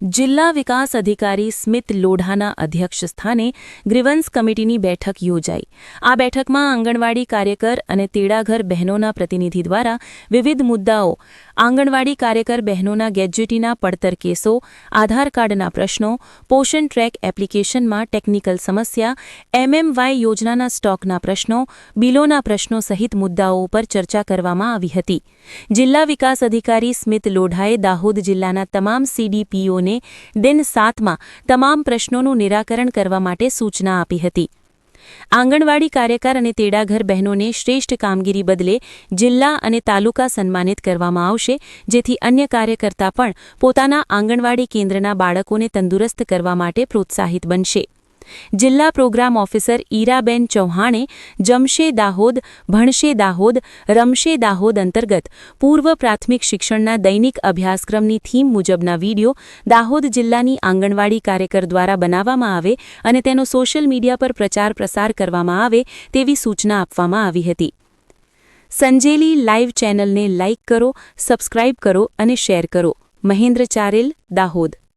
જિલ્લા વિકાસ અધિકારી સ્મિત લોઢાના અધ્યક્ષ સ્થાને ગ્રીવન્સ કમિટીની બેઠક યોજાઈ. આ બેઠકમાં આંગણવાડી કાર્યકર અને તેડાઘર બહેનોના પ્રતિનિધિ દ્વારા વિવિધ મુદ્દાઓ, આંગણવાડી કાર્યકર બહેનોના ગેજ્યુટીના પડતર કેસો, આધાર કાર્ડના પ્રશ્નો, પોષણ ટ્રેક એપ્લિકેશનમાં ટેકનિકલ સમસ્યા, એમએમવાય યોજનાના સ્ટોકના પ્રશ્નો, બિલોના પ્રશ્નો સહિત મુદ્દાઓ પર ચર્ચા કરવામાં આવી હતી. જિલ્લા વિકાસ અધિકારી સ્મિત લોઢાએ દાહોદ જિલ્લાના તમામ સીડીપીઓને દિન સાતમાં તમામ પ્રશ્નોનું નિરાકરણ કરવા માટે સૂચના આપી હતી. આંગણવાડી કાર્યકર અને તેડાઘર બહેનોને શ્રેષ્ઠ કામગીરી બદલે જિલ્લા અને તાલુકા સન્માનિત કરવામાં આવશે, જેથી અન્ય કાર્યકર્તા પણ પોતાના આંગણવાડી કેન્દ્રના બાળકોને તંદુરસ્ત કરવા માટે પ્રોત્સાહિત બનશે. જિલ્લા પ્રોગ્રામ ઓફિસર ઈરાબેન ચૌહાણે જમશે દાહોદ, ભણશે દાહોદ, રમશે દાહોદ અંતર્ગત પૂર્વ પ્રાથમિક શિક્ષણના દૈનિક અભ્યાસક્રમની થીમ મુજબના વીડિયો દાહોદ જિલ્લાની આંગણવાડી કાર્યકર દ્વારા બનાવવામાં આવે અને તેનો સોશિયલ મીડિયા પર પ્રચાર પ્રસાર કરવામાં આવે તેવી સૂચના આપવામાં આવી હતી. સંજેલી લાઇવ ચેનલને લાઇક કરો, સબસ્ક્રાઇબ કરો અને શેર કરો. મહેન્દ્ર ચારેલ, દાહોદ.